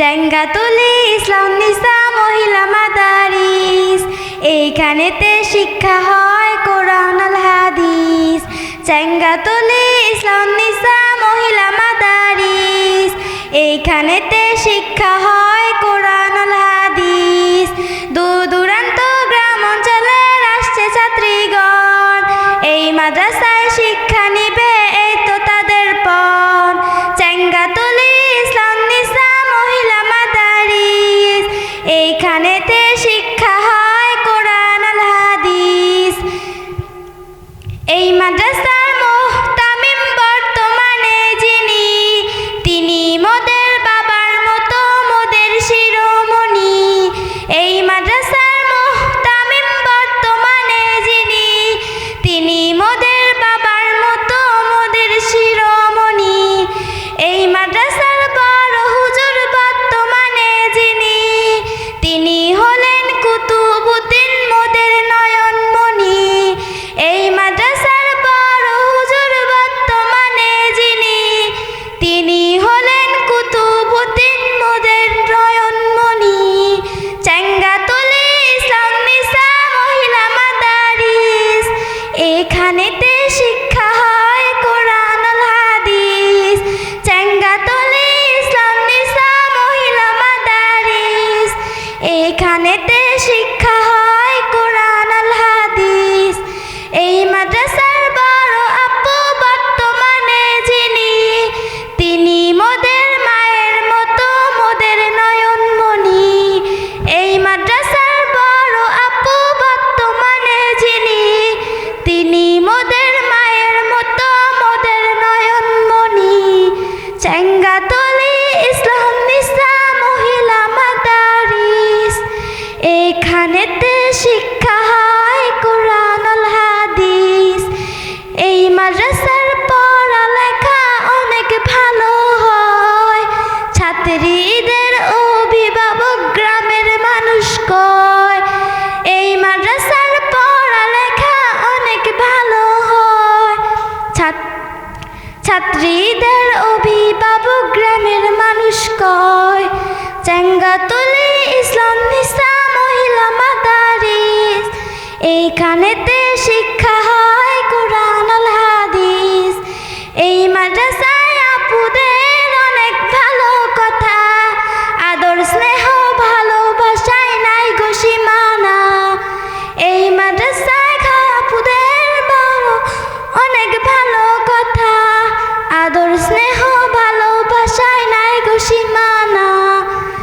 চ্যাঙ্গাতুলি ইসলাম নিসা, মহিলা মাদারিস। এইখানেতে শিক্ষা হয় কোরআন আল হাদিস। চ্যাঙ্গাতুলি ইসলাম নিসা, মহিলা মাদারিস। এইখানেতে শিক্ষা হয় কোরআন আল হাদিস। দূর দূরান্ত গ্রাম অঞ্চলের আসছে ছাত্রীগণ। এই মাদ্রাসায় শিক্ষা ছাত্রীদের অভিভাবক গ্রামের মানুষ কয় চেঙ্গা তুলে ইসলাম নিসা মহিলা মাদারিস। এইখানেতে শিক্ষা